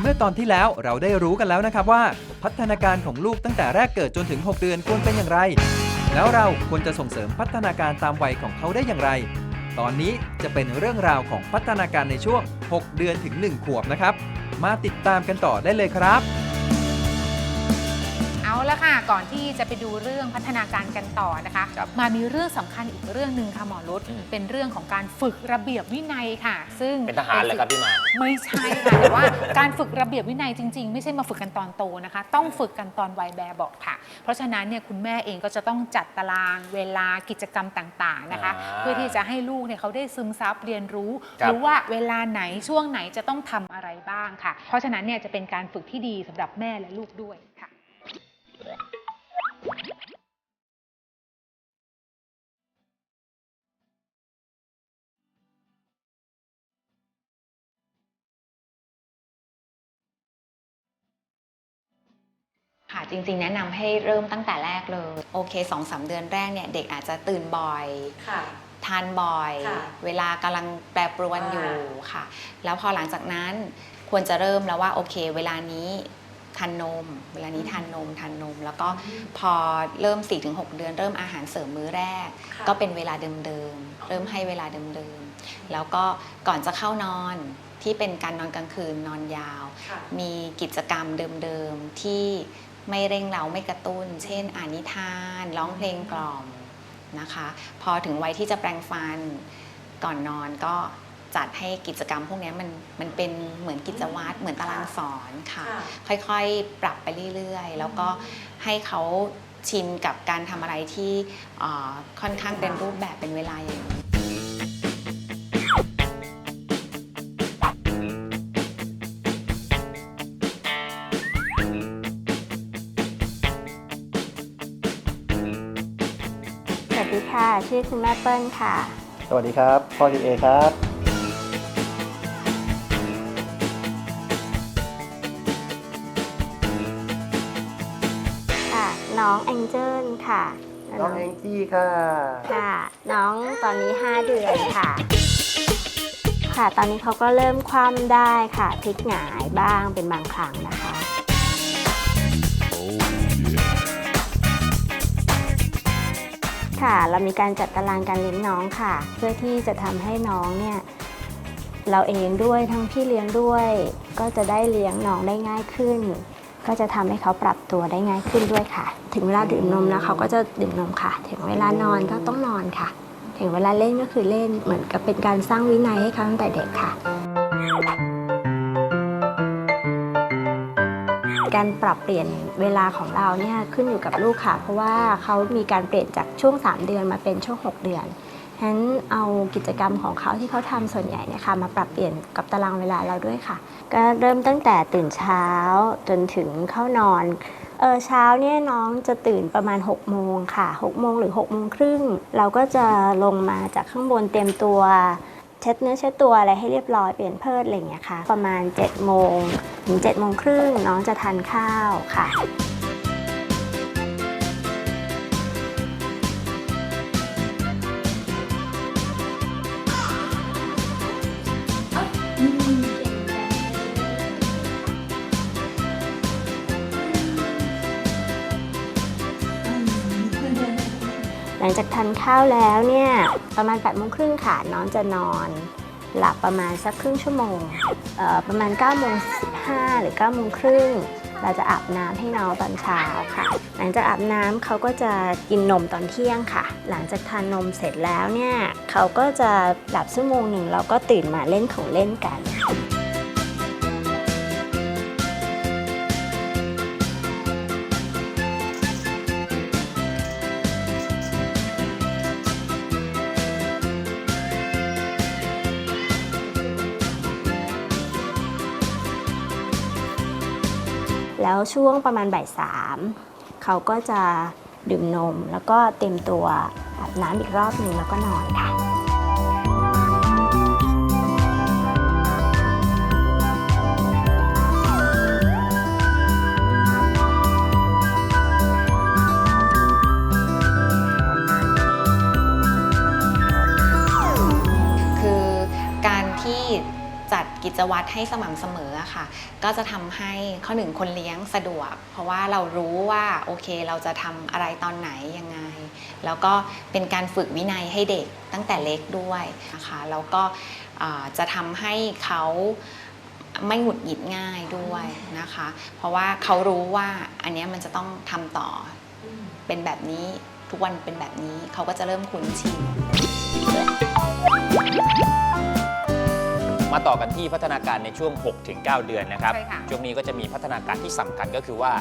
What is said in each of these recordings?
เมื่อตอนที่แล้วเราได้รู้กันแล้วนะครับว่า พัฒนาการของลูกตั้งแต่แรกเกิดจนถึง 6 เดือนควรเป็นอย่างไร แล้วเราควรจะส่งเสริมพัฒนาการตามวัยของเขาได้อย่างไร ตอนนี้จะเป็นเรื่องราวของพัฒนาการในช่วง 6 เดือนถึง 1 ขวบนะครับ มาติดตามกันต่อได้เลยครับ เอาละค่ะ ก่อนที่จะไปดูเรื่องพัฒนาการกันต่อนะคะ ครับมามีเรื่องสำคัญอีกเรื่องหนึ่งค่ะหมอรุตอืม เป็นเรื่องของการฝึกระเบียบวินัยค่ะ ซึ่งเป็นทหารเลยครับพี่มา ไม่ใช่ค่ะแต่ว่าการฝึกระเบียบวินัยจริง ๆ ไม่ใช่มาฝึกกันตอนโตนะคะ ต้องฝึกกันตอนวัยแบบเบอกค่ะ เพราะฉะนั้นเนี่ยคุณแม่เองก็จะต้องจัดตารางเวลากิจกรรมต่างๆนะคะ อ่าเพื่อที่จะให้ลูกเนี่ยเขาได้ซึมซับเรียนรู้ครับ รู้ว่าเวลาไหนช่วงไหนจะต้องทำอะไรบ้างค่ะ เพราะฉะนั้นเนี่ยจะเป็นการฝึกที่ดีสำหรับแม่และลูกด้วย จริง ๆ แนะนำให้เริ่มตั้งแต่แรกเลย โอเค2อสเดือนแรกเนี่ย เด็กอาจจะตื่นบ่อย ค่ะ ทานบ่อย ค่ะเวลากำลังแปรปรวนอยู่อ่าค่ะ แล้วพอหลังจากนั้นควรจะเริ่มแล้วว่าโอเค เวลานี้ทานนม เวลานี้ทานนมทานนม แล้วก็พอเริ่ม 4-6 เดือน เริ่มอาหารเสริมมื้อแรก ค่ะ ก็เป็นเวลาเดิมๆเริ่มให้เวลาเดิมๆ แล้วก็ก่อนจะเข้านอนที่เป็นการนอนกลางคืนนอนยาว ค่ะ มีกิจกรรมเดิมๆ ที่ ไม่เร่งเร้าไม่กระตุ้น เช่น อ่านนิทาน ร้องเพลงกล่อมนะคะ พอถึงวัยที่จะแปรงฟันก่อนนอนก็จัดให้กิจกรรมพวกนี้มันมันเป็นเหมือนกิจวัตรเหมือนตารางสอนค่ะ ค่ะค่อยๆ ปรับไปเรื่อยๆ แล้วก็ให้เขาชินกับการทำอะไรที่เอ่อค่อนข้างเป็นรูปแบบเป็นเวลาอย่างนี้ ชื่อคุณแม่เปิ้ลค่ะ สวัสดีครับ พ่อทีเอครับ ค่ะ น้องแองเจิลค่ะ น้องแองจี้ค่ะ ค่ะ น้องตอนนี้ 5 เดือนค่ะ ค่ะ ตอนนี้เขาก็เริ่มคว่ำได้ค่ะพลิกหงายบ้างเป็นบางครั้งนะคะ ค่ะ เรามีการจัดตารางการเลี้ยงน้องค่ะ เพื่อที่จะทำให้น้องเนี่ยเราเองด้วยทั้งพี่เลี้ยงด้วย ก็จะได้เลี้ยงน้องได้ง่ายขึ้น ก็จะทำให้เขาปรับตัวได้ง่ายขึ้นด้วยค่ะ ถึงเวลาดื่มนมแล้วเขาก็จะดื่มนมค่ะ ถึงเวลานอนก็ต้องนอนค่ะ ถึงเวลาเล่นก็คือเล่นเหมือนกับเป็นการสร้างวินัยให้เขาตั้งแต่เด็กค่ะ การปรับเปลี่ยนเวลาของเราเนี่ยขึ้นอยู่กับลูกค่ะ เพราะว่าเขามีการเปลี่ยนจากช่วง 3 เดือนมาเป็นช่วง 6 เดือนฉะนั้นเอากิจกรรมของเขาที่เขาทำส่วนใหญ่เนะคะมาปรับเปลี่ยนกับตารางเวลาเราด้วยค่ะ ก็เริ่มตั้งแต่ตื่นเช้าจนถึงเข้านอนเออเช้าเนี่ยน้องจะตื่นประมาณ6โมงค่ะ6โมงหรือ6โมงครึ่งเราก็จะลงมาจากข้างบนเตรียมตัว เช็ดเนื้อเช็ดตัวอะไรให้เรียบร้อยเปลี่ยนเพิดอะไรอย่างเงี้ยค่ะ ประมาณ7โมงถึง7โมงครึ่งน้องจะทานข้าวค่ะ จากทานข้าวแล้วเนี่ยประมาณ8ปดโมงครึ่งค่ะน้องจะนอน หลับประมาณสักครึ่งชั่วโมงประมาณ9ก้าโมงสิหรือ9ก้าโมงครึ่งเราจะอาบน้ำให้น้องตอนเช้าค่ะ หลังจากอาบน้ำเขาก็จะกินนมตอนเที่ยงค่ะ หลังจากทานนมเสร็จแล้วเนี่ยเขาก็จะหลับชั่วโมงหนึ่งเราก็ตื่นมาเล่นของเล่นกัน แล้วช่วงประมาณบ่ายสามเขาก็จะดื่มนม แล้วก็เต็มตัวอาบน้ำอีกรอบหนึ่งแล้วก็นอนค่ะ กิจวัตรให้สม่ำเสมอค่ะ ก็จะทำให้ข้อหนึ่งคนเลี้ยงสะดวก เพราะว่าเรารู้ว่าโอเคเราจะทำอะไรตอนไหนยังไง แล้วก็เป็นการฝึกวินัยให้เด็กตั้งแต่เล็กด้วยนะคะแล้วก็จะทำให้เขาไม่หงุดหงิดง่ายด้วยนะคะ เพราะว่าเขารู้ว่าอันนี้มันจะต้องทำต่อเป็นแบบนี้ทุกวันเป็นแบบนี้เขาก็จะเริ่มคุ้นชิน มาต่อกันที่พัฒนาการในช่วง 6-9 เดือนนะครับ ใช่ค่ะ ช่วงนี้ก็จะมีพัฒนาการที่สำคัญก็คือว่า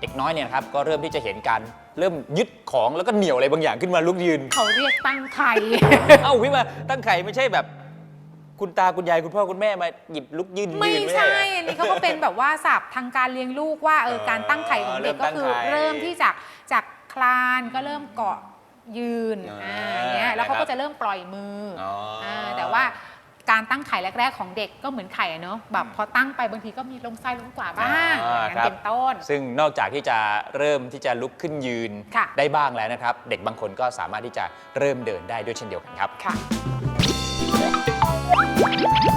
เด็กน้อยเนี่ยนะครับก็เริ่มที่จะเห็นการเริ่มยึดของแล้วก็เหนี่ยวอะไรบางอย่างขึ้นมาลุกยืน เขาเรียกตั้งไข่ เอ้าพี่มาตั้งไข่ไม่ใช่แบบ คุณตาคุณยายคุณพ่อคุณแม่มาหยิบลุกยืนไม่ยืนใช่ เหรอ อันนี้เขาก็เป็นแบบว่าศัพท์ทางการเลี้ยงลูกว่าเออเออการตั้งไข่ของเด็กเริ่มตั้ก็งคือไข่เริ่มที่จากจากคลานก็เริ่มเกาะยืนอ่าอ่าอย่างเงี้ยแล้วเขานะครับก็จะเริ่มปล่อยมือออ๋ออ่าแต่ว่า การตั้งไข่แรก ๆ ของเด็กก็เหมือนไข่อะเนอะแบบพอตั้งไปบางทีก็มีลงซ้ายลงขวาบ้างอ่าอย่างครันั้นบ เป็นต้น ซึ่งนอกจากที่จะเริ่มที่จะลุกขึ้นยืนค่ะ ได้บ้างแล้วนะครับ เด็กบางคนก็สามารถที่จะเริ่มเดินได้ด้วยเช่นเดียวกันครับ ค่ะ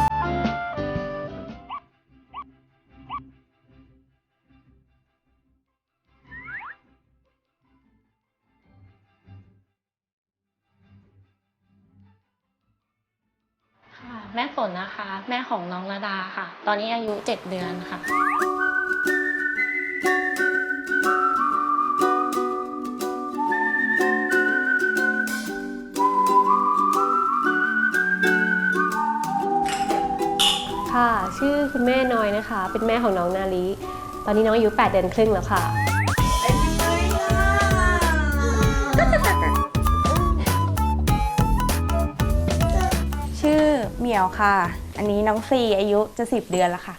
แม่ฝนนะคะ แม่ของน้องระดาค่ะ ตอนนี้อายุ 7 เดือนค่ะค่ะ ชื่อคุณแม่น้อยนะคะ เป็นแม่ของน้องนาลีตอนนี้น้องอายุ 8 เดือนครึ่งแล้วค่ะ เหมียวค่ะ อันนี้น้องซีอายุจะ 10 เดือนแล้วค่ะ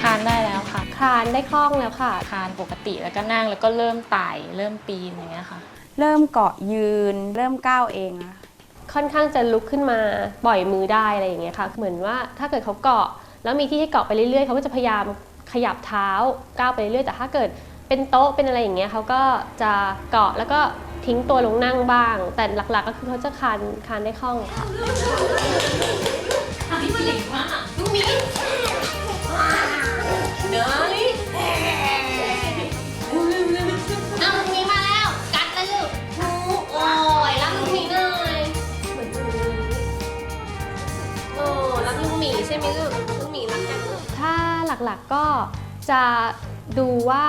คานได้แล้วค่ะคลานได้คล่องแล้วค่ะ คานปกติแล้วก็นั่งแล้วก็เริ่มไต่เริ่มปีนอย่างเงี้ยค่ะ เริ่มเกาะยืน เริ่มก้าวเองแล้ว ค่อนข้างจะลุกขึ้นมาปล่อยมือได้อะไรอย่างเงี้ยค่ะ เหมือนว่าถ้าเกิดเขาเกาะ แล้วมีที่ให้เกาะไปเรื่อยๆเขาก็จะพยายามขยับเท้าก้าวไปเรื่อยๆแต่ถ้าเกิดเป็นโต๊ะเป็นอะไรอย่างเงี้ยเขาก็จะเกาะแล้วก็ทิ้งตัวลงนั่งบ้าง แต่หลักๆก็คือเขาจะคานคานได้คล่องค่ะเอา หลักๆก็จะดูว่า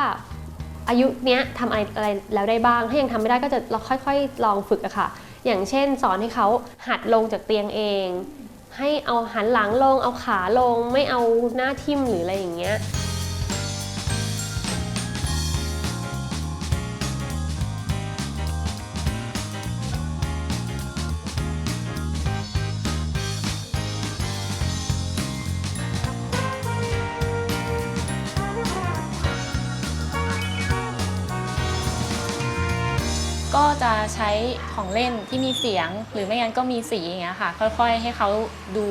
อายุเนี้ยทำอะไรอะไรแล้วได้บ้าง ถ้ายังทำไม่ได้ก็จะเราค่อยๆ ลองฝึกอะค่ะ อย่างเช่น สอนให้เขาหัดลงจากเตียงเอง ให้เอาหันหลังลง เอาขาลง ไม่เอาหน้าทิ่มหรืออะไรอย่างเงี้ย จะใช้ของเล่นที่มีเสียง หรือไม่งั้นก็มีสีอย่างเงี้ยค่ะ ค่อยๆ ให้เขาดู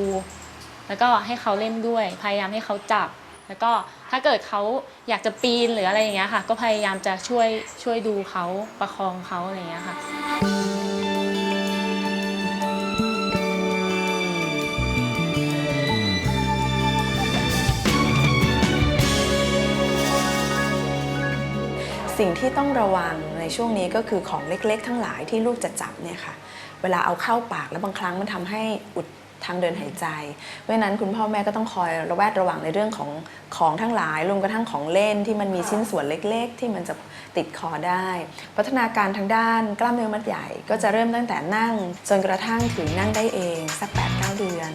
แล้วก็ให้เขาเล่นด้วย พยายามให้เขาจับ แล้วก็ถ้าเกิดเขาอยากจะปีนหรืออะไรอย่างเงี้ยค่ะ ก็พยายามจะช่วยช่วยดูเขาประคองเขาอะไรอย่างเงี้ยค่ะสิ่งที่ต้องระวัง ช่วงนี้ก็คือของเล็กๆ ทั้งหลายที่ลูกจะจับเนี่ยค่ะ เวลาเอาเข้าปากแล้วบางครั้งมันทำให้อุดทางเดินหายใจ เพราะฉะนั้นคุณพ่อแม่ก็ต้องคอยระแวดระวังในเรื่องของของทั้งหลายรวมกระทั่งของเล่นที่มันมีชิ้นส่วนเล็ก ๆ ที่มันจะติดคอได้ พัฒนาการทางด้านกล้ามเนื้อมัดใหญ่ ก็จะเริ่มตั้งแต่นั่ง จนกระทั่งถึงนั่งได้เอง สัก8-9เดือน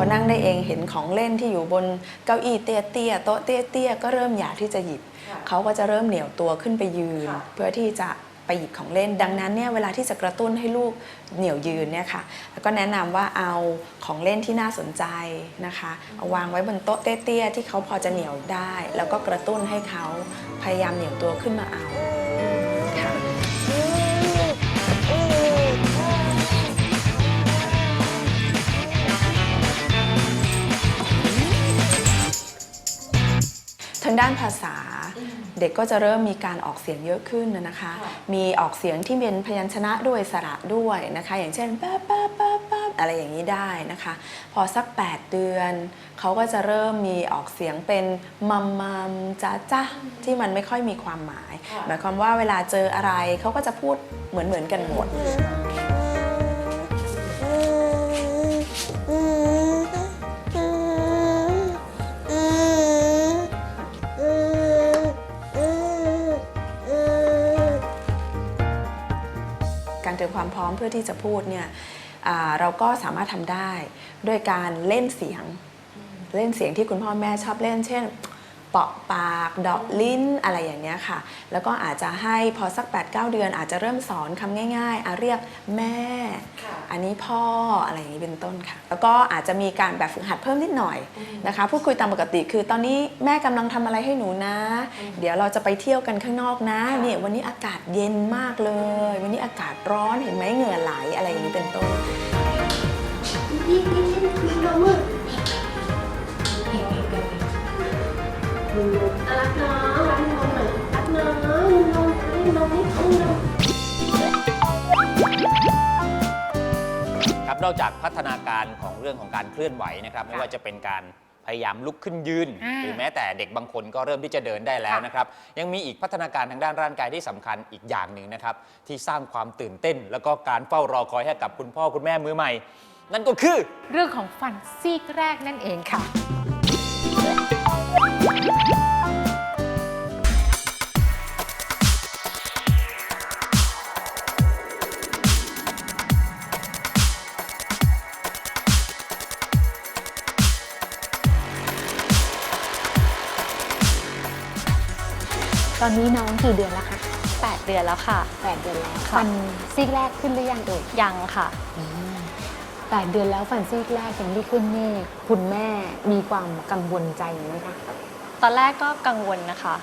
พอนั่งได้เองเห็นของเล่นที่อยู่บนเก้าอี้เตี้ยๆโต๊ะเตี้ยๆก็เริ่มอยากที่จะหยิบ เขาก็จะเริ่มเหนียวตัวขึ้นไปยืน เพื่อที่จะไปหยิบของเล่น ดังนั้นเนี่ยเวลาที่จะกระตุ้นให้ลูกเหนี่ยวยืนเนี่ยค่ะแล้วก็แนะนำว่าเอาของเล่นที่น่าสนใจนะคะเอาวางไว้บนโต๊ะเตี้ยๆที่เขาพอจะเหนียวได้ แล้วก็กระตุ้นให้เขาพยายามเหนี่ยวตัวขึ้นมาเอา ทางด้านภาษา เด็กก็จะเริ่มมีการออกเสียงเยอะขึ้นนะนะคะ มีออกเสียงที่เป็นพยัญชนะด้วยสระด้วยนะคะ อย่างเช่นป้าป้าป้าป้าอะไรอย่างนี้ได้นะคะ พอสัก 8 เดือน เขาก็จะเริ่มมีออกเสียงเป็นมัมมัมจ้าจ้าที่มันไม่ค่อยมีความหมาย หมายความว่าเวลาเจออะไรเขาก็จะพูดเหมือนเหมือนๆกันหมดก เตรียมความพร้อมเพื่อที่จะพูดเนี่ยอ่าเราก็สามารถทำได้ด้วยการเล่นเสียง เล่นเสียงที่คุณพ่อแม่ชอบเล่น เช่น เปาะปากเดาะลิ้นอะไรอย่างเนี้ยค่ะ แล้วก็อาจจะให้พอสัก 8-9 เดือน อาจจะเริ่มสอนคำง่ายๆอะเรียกแม่ อันนี้พ่ออะไรอย่างนี้เป็นต้นค่ะ แล้วก็อาจจะมีการแบบฝึกหัดเพิ่มนิดหน่อยนะคะ พูดคุยตามปกติคือตอนนี้แม่กำลังทำอะไรให้หนูนะ เดี๋ยวเราจะไปเที่ยวกันข้างนอกนะเนี่ยวันนี้อากาศเย็นมากเลย วันนี้อากาศร้อนเห็นไหมเหงื่อไหลอะไรอย่างนี้เป็นต้น รักน้องรักน้องหน่อยรักน้องน้องน้องน้องน้อง ครับนอกจากพัฒนาการของเรื่องของการเคลื่อนไหวนะครับ ไม่ว่าจะเป็นการพยายามลุกขึ้นยืน อ่าหรือแม้แต่เด็กบางคนก็เริ่มที่จะเดินได้แล้วค่ะนะครับ ยังมีอีกพัฒนาการทางด้านร่างกายที่สำคัญอีกอย่างหนึ่งนะครับ ที่สร้างความตื่นเต้น แล้วก็การเฝ้ารอคอยให้กับคุณพ่อคุณแม่มือใหม่ นั่นก็คือ เรื่องของฟันซีกแรกนั่นเองค่ะ ตอนนี้น้องกี่เดือนแล้วคะ8 เดือนแล้วค่ะ แปดเดือนแล้วค่ะ ฟันซีกแรกขึ้นหรือยังเอ่ยยังค่ะ 8 เดือนแล้วฟันซี่แรกยังไม่ขึ้นนี่คุณแม่มีความกังวลใจไหมคะ ตอนแรกก็กังวลนะคะ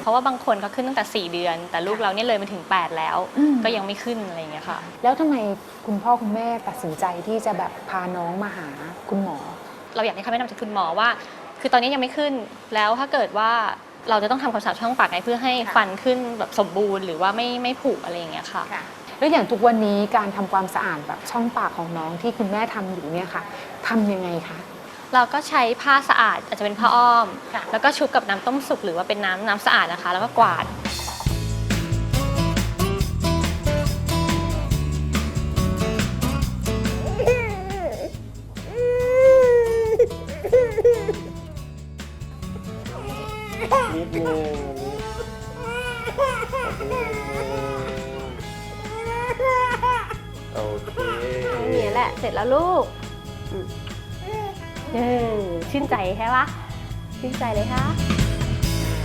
เพราะว่าบางคนเขาขึ้นตั้งแต่ 4 เดือน แต่ลูกเราเนี่ยเลยมาถึง 8 แล้วก็ยังไม่ขึ้นอะไรอย่างเงี้ยค่ะ แล้วทำไมคุณพ่อคุณแม่ตัดสินใจที่จะแบบพาน้องมาหาคุณหมอ เราอยากให้คำแนะนำจากคุณหมอว่า คือตอนนี้ยังไม่ขึ้นแล้วถ้าเกิดว่าเราจะต้องทำความสะอาดช่องปากไงเพื่อให้ฟันขึ้นแบบสมบูรณ์หรือว่าไม่ไม่ผุอะไรอย่างเงี้ยค่ะ แล้วอย่างทุกวันนี้การทำความสะอาดแบบช่องปากของน้องที่คุณแม่ทำอยู่เนี่ยค่ะทำยังไงคะเราก็ใช้ผ้าสะอาดอาจจะเป็นผ้าอ้อมค่ะแล้วก็ชุบกับน้ำต้มสุกหรือว่าเป็นน้ำน้ำสะอาดนะคะ แล้วก็กวาดนิดนึง ละเสร็จแล้วลูกอืมเออชื่นใจใช่ปะชื่นใจเลยคะ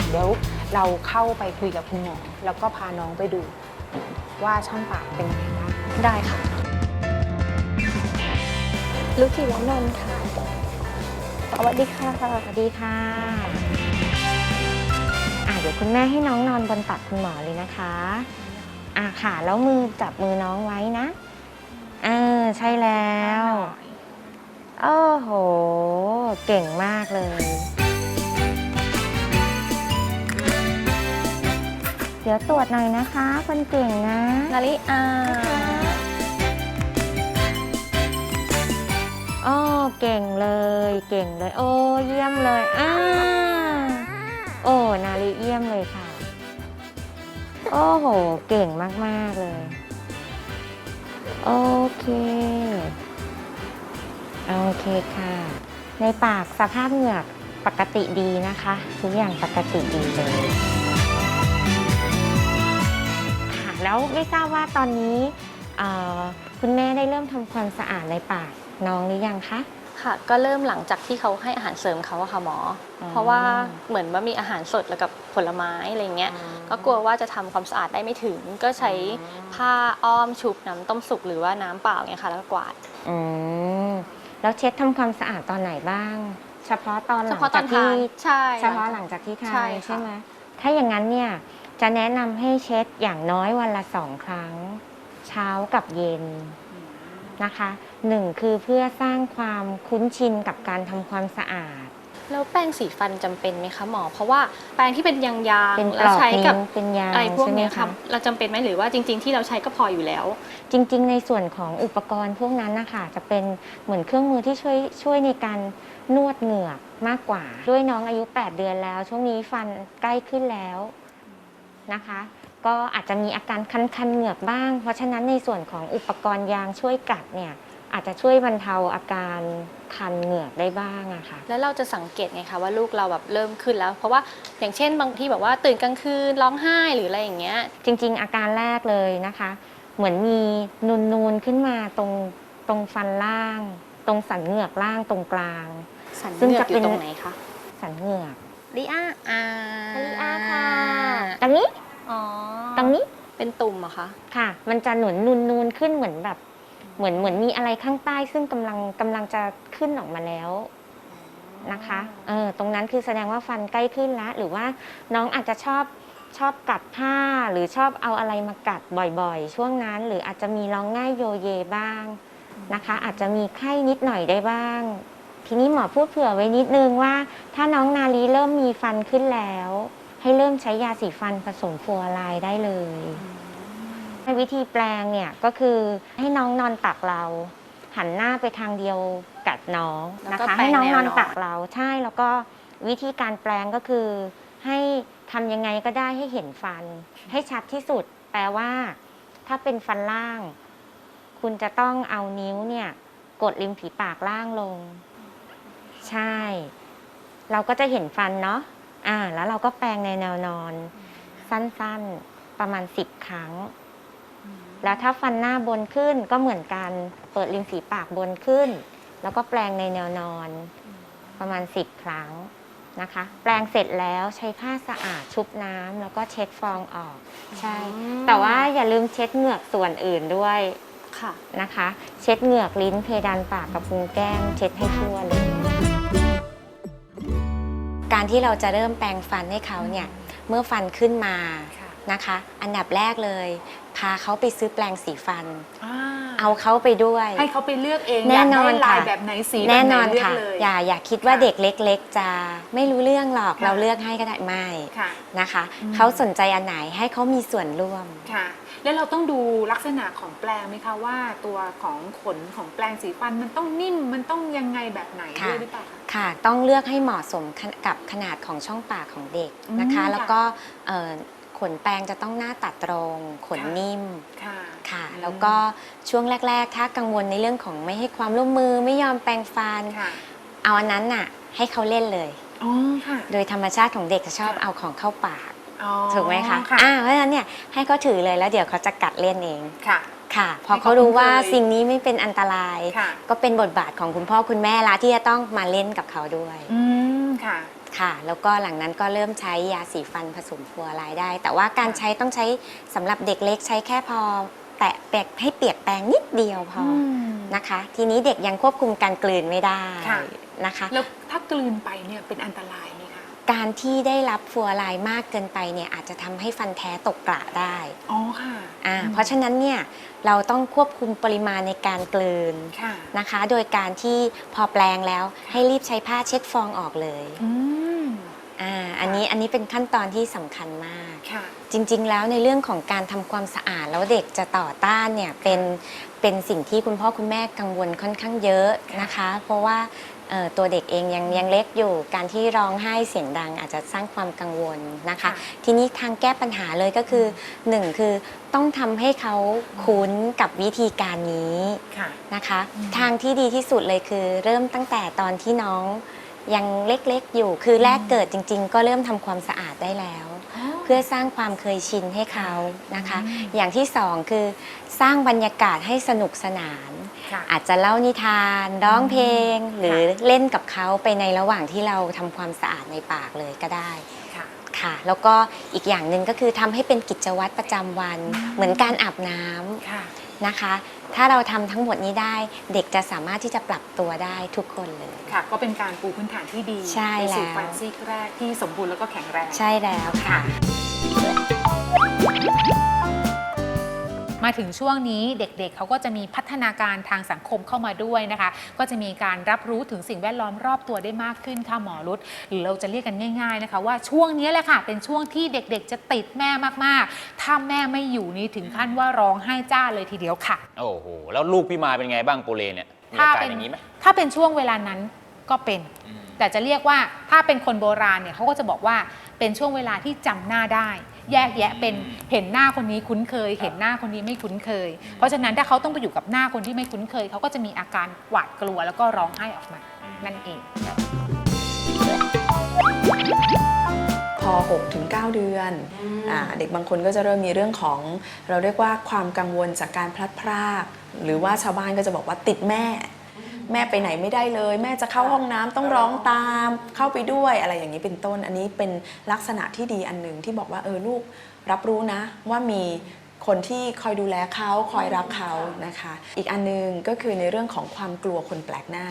เดี๋ยวเราเข้าไปคุยกับคุณหมอแล้วก็พาน้องไปดูว่าช่องปากเป็นยังไงบ้างได้ค่ะ ลูกจิรนนท์ค่ะ สวัสดีค่ะ สวัสดีค่ะอะ เดี๋ยวคุณแม่ให้น้องนอนบนตักคุณหมอเลยนะคะ อะค่ะ แล้วมือจับมือน้องไว้นะเออ ใช่แล้ว โอ้โห เก่งมากเลย เดี๋ยวตรวจหน่อยนะคะ คนเก่งนะ นาริอาโอ้เก่งเลย เก่งเลย โอ้เยี่ยมเลยอ่าโอ้นาลีเยี่ยมเลยค่ะ โอ้โห เก่งมาก ๆ เลย โอเค โอเคค่ะ ในปากสภาพเหงือกปกติดีนะคะ ทุกอย่างปกติดีเลยค่ะแล้วไม่ทราบว่าตอนนี้คุณแม่ได้เริ่มทำความสะอาดในปากน้องหรือยังคะ ค่ะ ก็เริ่มหลังจากที่เขาให้อาหารเสริมเขาอะค่ะหมออมเพราะว่าเหมือนว่ามีอาหารสดแล้วกับผลไม้อะไรเงี้ย ก็กลัวว่าจะทำความสะอาดได้ไม่ถึง ก็ใช้ผ้าอ้อมชุบน้ำต้มสุกหรือว่าน้ำเปล่าเนี่ยค่ะแล้วก็กวาดอืมแล้วเช็ดทำความสะอาดตอนไหนบ้าง เฉพาะตอนหเฉลังพาะตจาอกนที่ทานใช่เฉพาะหลังจากที่ทาใช่นค่ะใช่ไหมถ้าอย่างนั้นเนี่ยจะแนะนำให้เช็ดอย่างน้อยวันละสองครั้ง เช้ากับเย็นนะคะ หนึ่งคือเพื่อสร้างความคุ้นชินกับการทำความสะอาด แล้วแป้งสีฟันจำเป็นไหมคะหมอ เพราะว่าแปรงที่เป็นยางยางเป็นปแล้ลวอกใช้กันิ้บวเป็นยางอะไรพวกใช่ไหมเนี้ยค่ะคะเราจำเป็นไหมหรือว่าจริง ๆ ที่เราใช้ก็พออยู่แล้ว จริงๆ ในส่วนของอุปกรณ์พวกนั้นนะคะจะเป็นเหมือนเครื่องมือที่ช่วยช่วยในการนวดเหงือกมากกว่า ด้วยน้องอายุ 8 เดือนแล้ว ช่วงนี้ฟันใกล้ขึ้นแล้วนะคะ ก็อาจจะมีอาการคันๆเหงือกบ้าง เพราะฉะนั้นในส่วนของอุปกรณ์ยางช่วยกัดเนี่ย อาจจะช่วยบรรเทาอาการคันเหงือกได้บ้างอะค่ะ แล้วเราจะสังเกตไงคะว่าลูกเราแบบเริ่มขึ้นแล้ว เพราะว่าอย่างเช่นบางที่แบบว่าตื่นกลางคืนร้องไห้หรืออะไรอย่างเงี้ย จริง ๆ อาการแรกเลยนะคะ เหมือนมีนูนๆขึ้นมาตรงตรงฟันล่าง ตรงสันเหงือกล่างตรงกลาง สันเหงือกอยู่ตรงไหนคะสันเหงือกลิอาอ่าลิอาค่ะตรงนี้อ๋อตรงนี้เป็นตุ่มเหรอะคะ ค่ะ มันจะหนุนนูนๆขึ้นเหมือนแบบ เหมือนเหมือนมีอะไรข้างใต้ซึ่งกำลังกำลังจะขึ้นออกมาแล้วนะคะเออตรงนั้นคือแสดงว่าฟันใกล้ขึ้นแล้วหรือว่าน้องอาจจะชอบชอบกัดผ้าหรือชอบเอาอะไรมากัดบ่อยๆ ช่วงนั้น หรืออาจจะมีร้องง่ายโยเยบ้างนะคะ อาจจะมีไข้นิดหน่อยได้บ้าง ทีนี้หมอพูดเผื่อไว้นิดนึงว่า ถ้าน้องนาลีเริ่มมีฟันขึ้นแล้ว ให้เริ่มใช้ยาสีฟันผสมฟลูออไรด์ได้เลย วิธีแปลงเนี่ยก็คือให้น้องนอนตักเรา หันหน้าไปทางเดียวกับน้องแล้วนะก็คะแปลงให้น้องแนวนอนนอนตักเราใช่แล้วก็วิธีการแปลงก็คือ ให้ทำยังไงก็ได้ให้เห็นฟัน ให้ชัดที่สุด แปลว่า ถ้าเป็นฟันล่าง คุณจะต้องเอานิ้วเนี่ย กดริมฝีปากล่างลง ใช่ เราก็จะเห็นฟันเนาะอ่า แล้วเราก็แปลงในแนวนอน สั้นๆประมาณ10ครั้ง แล้วถ้าฟันหน้าบนขึ้นก็เหมือนกัน เปิดริมฝีปากบนขึ้น แล้วก็แปลงในแนวนอนประมาณ 10 ครั้งนะคะ แปลงเสร็จแล้วใช้ผ้าสะอาดชุบน้ำแล้วก็เช็ดฟองออก ใช่ แต่ว่าอย่าลืมเช็ดเหงือกส่วนอื่นด้วยค่ะนะคะ เช็ดเหงือกลิ้นเพดานปากกับพุงแก้มเช็ดให้ทั่วเลย การที่เราจะเริ่มแปรงฟันให้เขาเนี่ย เมื่อฟันขึ้นมา นะคะ อันดับแรกเลย พาเขาไปซื้อแปรงสีฟันเอาเขาไปด้วย ให้เขาไปเลือกเองแน่นอนยากได้ลายค่ะ แบบไหนสีแบบแน่ไหนอนเลือกค่ะ เลย อย่าอย่าคิดว่าเด็กเล็ก ๆ จะไม่รู้เรื่องหรอกค่ะ เราเลือกให้ก็ได้ไม่ค่ะ นะคะ อืม เขาสนใจอันไหนให้เขามีส่วนร่วม ค่ะ แล้วเราต้องดูลักษณะของแปลงไหมคะว่าตัวของขนของแปลงสีฟันมันต้องนิ่มมันต้องยังไงแบบไหนค่ะ ด้วยหรือเปล่าคะ ค่ะ ต้องเลือกให้เหมาะสมกับขนาดของช่องปากของเด็กนะคะ อืมแล้วก็เอ่อ ขนแปรงจะต้องหน้าตัดตรง ขนค่ะนิ่มค่ะค่ะอืมแล้วก็ช่วงแรก ๆ ถ้ากังวลในเรื่องของไม่ให้ความร่วมมือไม่ยอมแปรงฟัน ค่ะเอาอันนั้นน่ะ ให้เขาเล่นเลย อ๋อค่ะโดยธรรมชาติของเด็กจะชอบค่ะเอาของเข้าปาก อ๋อถูกไหมคะค่ะอ่าเพราะฉะนั้นเนี่ยให้เขาถือเลยแล้วเดี๋ยวเขาจะกัดเล่นเอง ค่ะ ค่ะ พอให้เขาเขารู้ว่าคุ้นเคยสิ่งนี้ไม่เป็นอันตราย ค่ะ ก็เป็นบทบาทของคุณพ่อคุณแม่ละที่จะต้องมาเล่นกับเขาด้วย อืมค่ะ ค่ะ แล้วก็หลังนั้นก็เริ่มใช้ยาสีฟันผสมฟลูออไรด์ได้ แต่ว่าการใช้ต้องใช้สำหรับเด็กเล็กใช้แค่พอ แตะเปียกให้เปียกแปรงนิดเดียวพออม นะคะ ทีนี้เด็กยังควบคุมการกลืนไม่ได้ค่ะ นะคะ แล้วถ้ากลืนไปเนี่ยเป็นอันตรายไหมคะ การที่ได้รับฟลูออไรด์มากเกินไปเนี่ยอาจจะทำให้ฟันแท้ตกกระได้อ๋อค่ะอ่าอืมเพราะฉะนั้นเนี่ยเราต้องควบคุมปริมาณในการกลืนค่ะนะคะ โดยการที่พอแปลงแล้วให้รีบใช้ผ้าเช็ดฟองออกเลยอืมอ่าอันนี้อันนี้เป็นขั้นตอนที่สำคัญมาก ค่ะ จริงๆ แล้วในเรื่องของการทำความสะอาดแล้วเด็กจะต่อต้านเนี่ยเป็นเป็นสิ่งที่คุณพ่อคุณแม่กังวลค่อนข้างเยอะนะคะ เพราะว่าเอ่อ ตัวเด็กเองยังยังเล็กอยู่ การที่ร้องไห้เสียงดังอาจจะสร้างความกังวลนะคะ ทีนี้ทางแก้ปัญหาเลยก็คือหนึ่งคือต้องทำให้เขาคุ้นกับวิธีการนี้ค่ะนะคะ ทางที่ดีที่สุดเลยคือ เริ่มตั้งแต่ตอนที่น้องยังเล็กๆอยู่ คือแรกเกิดจริง ๆ ก็เริ่มทำความสะอาดได้แล้ว เพื่อสร้างความเคยชินให้เขานะคะ อย่างที่สองคือสร้างบรรยากาศให้สนุกสนานค่ะ อาจจะเล่านิทานร้องเพลง หรือเล่นกับเขาไปในระหว่างที่เราทำความสะอาดในปากเลยก็ได้ค่ะค่ะ แล้วก็อีกอย่างหนึ่งก็คือทำให้เป็นกิจวัตรประจำวัน เหมือนการอาบน้ำค่ะนะคะ ถ้าเราทำทั้งหมดนี้ได้เด็กจะสามารถที่จะปรับตัวได้ทุกคนเลยค่ะ ก็เป็นการปูพื้นฐานที่ดีใช่ไปสู่แล้วฟันซี่แรกที่สมบูรณ์แล้วก็แข็งแรงใช่แล้วค่ะ มาถึงช่วงนี้เด็กๆเขาก็จะมีพัฒนาการทางสังคมเข้ามาด้วยนะคะ ก็จะมีการรับรู้ถึงสิ่งแวดล้อมรอบตัวได้มากขึ้นค่ะหมอรุตหรือเราจะเรียกกันง่าย ๆนะคะ ว่าช่วงนี้แหละค่ะ เป็นช่วงที่เด็กๆ จะติดแม่มากๆ ถ้าแม่ไม่อยู่นี่ถึงขั้นว่าร้องไห้จ้าเลยทีเดียวค่ะ โอ้โห แล้วลูกพี่มาเป็นไงบ้างโปเลเนี่ยมีอาการอย่างนี้ไหมถ้าเป็นช่วงเวลานั้นก็เป็น แต่จะเรียกว่าถ้าเป็นคนโบราณเนี่ยเขาก็จะบอกว่าเป็นช่วงเวลาที่จำหน้าได้ แยกแยะเป็นเห็นหน้าคนนี้คุ้นเคย เห็นหน้าคนนี้ไม่คุ้นเคย เพราะฉะนั้นถ้าเขาต้องไปอยู่กับหน้าคนที่ไม่คุ้นเคย เขาก็จะมีอาการหวาดกลัวแล้วก็ร้องไห้ออกมานั่นเองพอ6ถึง9เดือนอเด็กบางคนก็จะเริ่มมีเรื่องของ เราเรียกว่าความกังวลจากการพลัดพราก หรือว่าชาวบ้านก็จะบอกว่าติดแม่ แม่ไปไหนไม่ได้เลย แม่จะเข้าห้องน้ำต้องร้องตามเข้าไปด้วยอะไรอย่างนี้เป็นต้น อันนี้เป็นลักษณะที่ดีอันหนึ่งที่บอกว่าเออลูกรับรู้นะ ว่ามีคนที่คอยดูแลเขาคอยรักเขานะคะ อีกอันหนึงก็คือในเรื่องของความกลัวคนแปลกหน้า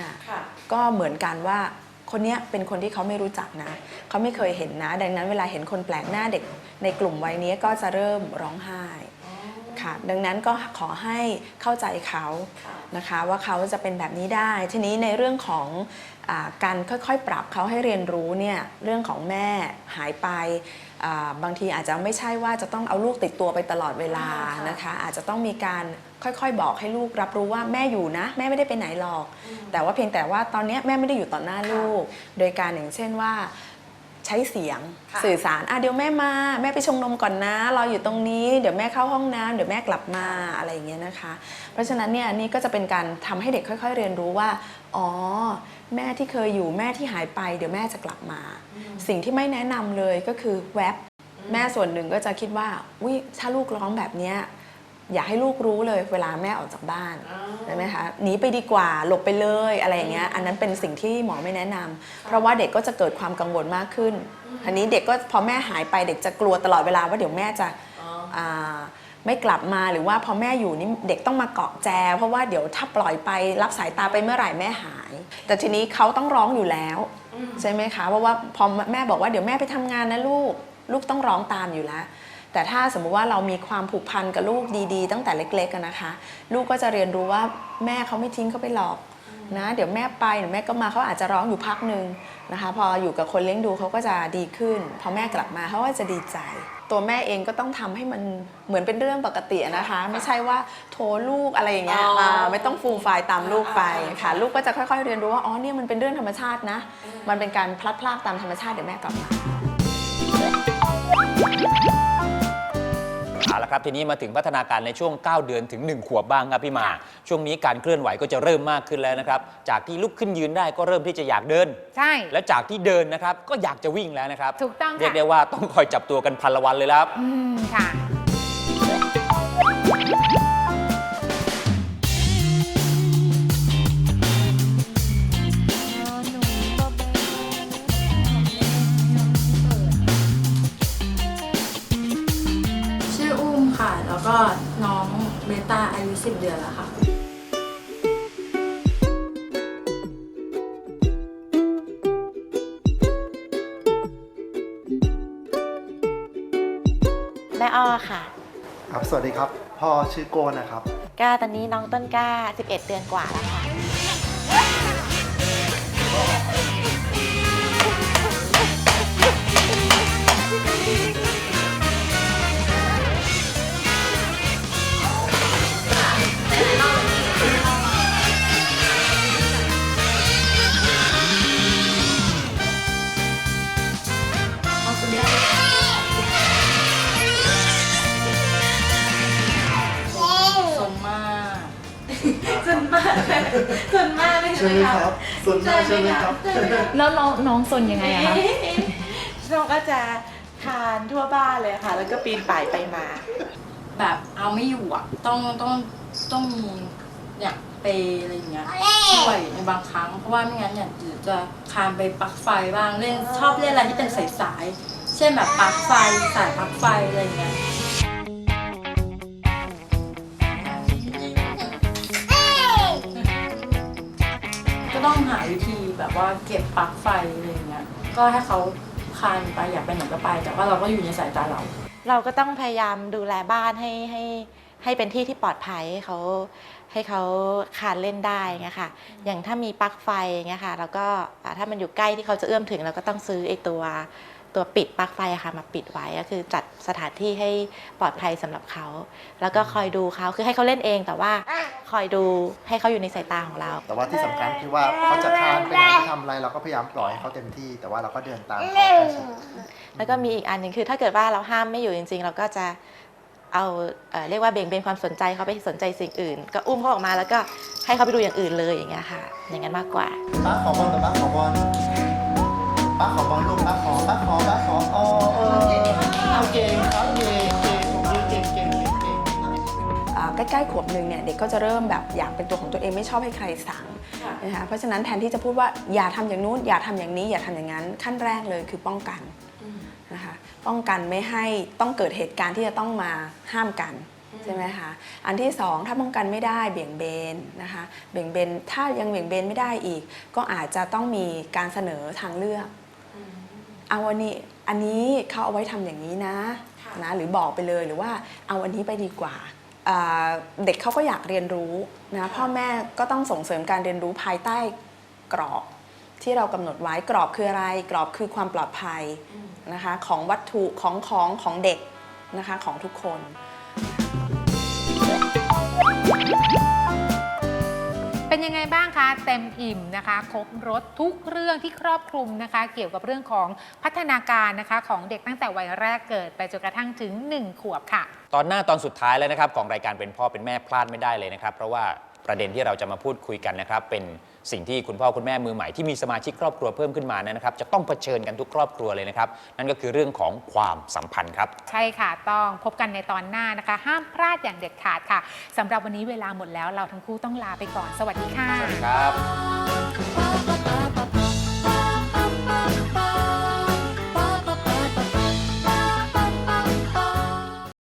ก็เหมือนกันว่าคนเนี้ยเป็นคนที่เขาไม่รู้จักนะ เขาไม่เคยเห็นนะ ดังนั้นเวลาเห็นคนแปลกหน้าเด็กในกลุ่มวัยนี้ก็จะเริ่มร้องไห้ค่ะ ดังนั้นก็ขอให้เข้าใจเขานะคะว่าเขาจะเป็นแบบนี้ได้ ทีนี้ในเรื่องของอาการค่อยๆ ปรับเขาให้เรียนรู้เนี่ยเรื่องของแม่หายไปอ่าบางทีอาจจะไม่ใช่ว่าจะต้องเอาลูกติดตัวไปตลอดเวลานะคะ อาจจะต้องมีการค่อยๆ บอกให้ลูกรับรู้ว่าแม่อยู่นะ แม่ไม่ได้ไปไหนหรอก แต่ว่าเพียงแต่ว่าตอนเนี้ยแม่ไม่ได้อยู่ต่อหน้าลูก โดยการอย่างเช่นว่า ใช้เสียงสื่อสารอะเดี๋ยวแม่มาแม่ไปชงนมก่อนนะรออยู่ตรงนี้ เดี๋ยวแม่เข้าห้องน้ำเดี๋ยวแม่กลับมาอะไรอย่างเงี้ยนะคะ เพราะฉะนั้นเนี่ยนี่ก็จะเป็นการทำให้เด็กค่อย ๆ เรียนรู้ว่าอ๋อแม่ที่เคยอยู่แม่ที่หายไป เดี๋ยวแม่จะกลับมา สิ่งที่ไม่แนะนำเลยก็คือแวบแม่ส่วนหนึ่งก็จะคิดว่าวิถ้าลูกร้องแบบเนี้ย อย่าให้ลูกรู้เลยเวลาแม่ออกจากบ้านใช่ไหมคะหนีไปดีกว่าหลบไปเลยอะไรอย่างเงี้ยอันนั้นเป็นสิ่งที่หมอไม่แนะนำเพราะว่าเด็กก็จะเกิดความกังวลมากขึ้นอันนี้เด็กก็พอแม่หายไปเด็กจะกลัวตลอดเวลาว่าเดี๋ยวแม่จะาไม่กลับมาหรือว่าพอแม่อยู่นี่เด็กต้องมาเกาะแจ เพราะว่าเดี๋ยวถ้าปล่อยไปรับสายตาไปเมื่อไหร่แม่หาย แต่ทีนี้เขาต้องร้องอยู่แล้วใช่ไหมคะเพราะว่าพอแม่บอกว่าเดี๋ยวแม่ไปทำงานนะลูก ลูกต้องร้องตามอยู่แล้ว แต่ถ้าสมมุติว่าเรามีความผูกพันกับลูกดีๆ ตั้งแต่เล็กๆอะนะคะ ลูกก็จะเรียนรู้ว่าแม่เขาไม่ทิ้งเขาไปหรอกนะ เดี๋ยวแม่ไปเดี๋ยวแม่ก็มาเขาอาจจะร้องอยู่พักหนึ่งนะคะ พออยู่กับคนเลี้ยงดูเขาก็จะดีขึ้น พอแม่กลับมาเขาก็จะดีใจ ตัวแม่เองก็ต้องทำให้มันเหมือนเป็นเรื่องปกติอะนะคะ ไม่ใช่ว่าโทรลูกอะไรอย่างเงี้ยาไม่ต้องฟูมไฟายตามลูกไปค่ะ ลูกก็จะค่อยๆ เรียนรู้ว่าอ๋อเนี่ยมันเป็นเรื่องธรรมชาตินะ มันเป็นการพลัดพรากตามธรรมชาติเดี๋ยวแม่กลับมา เอาละครับทีนี้มาถึงพัฒนาการในช่วง 9 เดือนถึง 1 ขวบบ้างครับพี่หมาช่วงนี้การเคลื่อนไหวก็จะเริ่มมากขึ้นแล้วนะครับจากที่ลุกขึ้นยืนได้ก็เริ่มที่จะอยากเดิน ใช่ แล้วจากที่เดินนะครับก็อยากจะวิ่งแล้วนะครับถูกต้องเรียกค่ะได้ว่าต้องคอยจับตัวกันพันละวันเลยแล้วครับ อืมค่ะ น้องเบต้าอายุ 10 เดือนแล้วค่ะ แม่อ้อค่ะ ครับ สวัสดีครับ พ่อชื่อโก้นะครับ ก็ตอนนี้น้องต้นกล้า 11 เดือนกว่าแล้วค่ะสนากสนมากเลยใช่ไหมครับสนมากใช่ไหมครับแล้วน้องน้องซนยังไงอะคะน้องก็จะคลานทั่วบ้านเลยค่ะ แล้วก็ปีนป่ายไปมา แบบเอาไม่อยู่อะ ต้องต้องต้องมีเนี่ยไปอะไรอย่างเงี้ยบ่อยในบางครั้งเพราะว่าไม่งั้นเนี่ยหรือจะคานไปปลั๊กไฟบ้างเล่นชอบเล่นอะไรที่เป็นสายๆเช่นแบบปลั๊กไฟสายปลั๊กไฟอะไรอย่างเงี้ย ต้องหาวิธีแบบว่าเก็บปลั๊กไฟอะไรอย่างเงี้ย ก็ให้เขาคานไปอยากไปไหนก็ไป แต่ว่าเราก็อยู่ในสายตาเรา เราก็ต้องพยายามดูแลบ้านให้ให้ให้เป็นที่ที่ปลอดภัยให้เขาให้เขาคานเล่นได้เงค่ะอย่างถ้ามีปลั๊กไฟเงค่ะแล้วก็อ่าถ้ามันอยู่ใกล้ที่เขาจะเอื้อมถึงเราก็ต้องซื้อไอตัว ตัวปิดปลั๊กไฟอะค่ะมาปิดไว้ก็คือจัดสถานที่ให้ปลอดภัยสำหรับเขา แล้วก็คอยดูเขาคือให้เขาเล่นเองแต่ว่าคอยดูให้เขาอยู่ในสายตาของเรา แต่ว่าที่สำคัญคือว่าเขาจะคลานไปไหนจะทำอะไรเราก็พยายามปล่อยให้เขาเต็มที่ แต่ว่าเราก็เดินตามเขาใกล้ชิดแล้วก็มีอีกอันหนึ่งคือ ถ้าเกิดว่าเราห้ามไม่อยู่จริง ๆ เราก็จะเอาเอ่อเรียกว่าเบี่ยงเบนความสนใจเขาไปสนใจสิ่งอื่น ก็อุ้มเขาออกมาแล้วก็ให้เขาไปดูอย่างอื่นเลยอย่างเงี้ยค่ะ อย่างนั้นมากกว่าป้าขอบอลแต่ป้าขอบอล ป้าขอบอลลูกป้าขอป้าขอป้าขออ๋อเออเอาเก่งครับเก่งเก่งผมดูเก่งเก่งเก่งเก่งอ่าใกล้ๆขวบหนึ่งเนี่ยเด็กก็จะเริ่มแบบอยากเป็นตัวของตัวเองไม่ชอบให้ใครสั่งนะคะเพราะฉะนั้นแทนที่จะพูดว่าอย่าทำอย่างนู้นอย่าทำอย่างนี้อย่าทำอย่างนั้น ขั้นแรกเลยคือป้องกันนะคะป้องกันไม่ให้ต้องเกิดเหตุการณ์ที่จะต้องมาห้ามกันใช่ไหมคะอันที่สองถ้าป้องกันไม่ได้เบี่ยงเบนนะคะเบี่ยงเบนถ้ายังเบี่ยงเบนไม่ได้อีก ก็อาจจะต้องมีการเสนอทางเลือก เอาวันนี้อันนี้เขาเอาไว้ทำอย่างนี้นะนะหรือบอกไปเลยหรือว่าเอาอันนี้ไปดีกว่าอ่าเด็กเขาก็อยากเรียนรู้นะพ่อแม่ก็ต้องส่งเสริมการเรียนรู้ภายใต้กรอบ ที่เรากำหนดไว้กรอบคืออะไร กรอบคือความปลอดภัยนะคะของวัตถุของของของเด็กนะคะของทุกคน เป็นยังไงบ้างคะ เต็มอิ่มนะคะ ครบรถทุกเรื่องที่ครอบคลุมนะคะ เกี่ยวกับเรื่องของพัฒนาการนะคะ ของเด็กตั้งแต่วัยแรกเกิดไปจนกระทั่งถึง 1 ขวบค่ะ ตอนหน้าตอนสุดท้ายแล้วนะครับ ของรายการเป็นพ่อเป็นแม่พลาดไม่ได้เลยนะครับ เพราะว่าประเด็นที่เราจะมาพูดคุยกันนะครับเป็น สิ่งที่คุณพ่อคุณแม่มือใหม่ที่มีสมาชิกครอบครัวเพิ่มขึ้นมานะครับ จะต้องเผชิญกันทุกครอบครัวเลยนะครับ นั่นก็คือเรื่องของความสัมพันธ์ครับ ใช่ค่ะต้องพบกันในตอนหน้านะคะ ห้ามพลาดอย่างเด็ดขาดค่ะสำหรับวันนี้เวลาหมดแล้วเราทั้งคู่ต้องลาไปก่อนสวัสดีค่ะสวัสดีครับ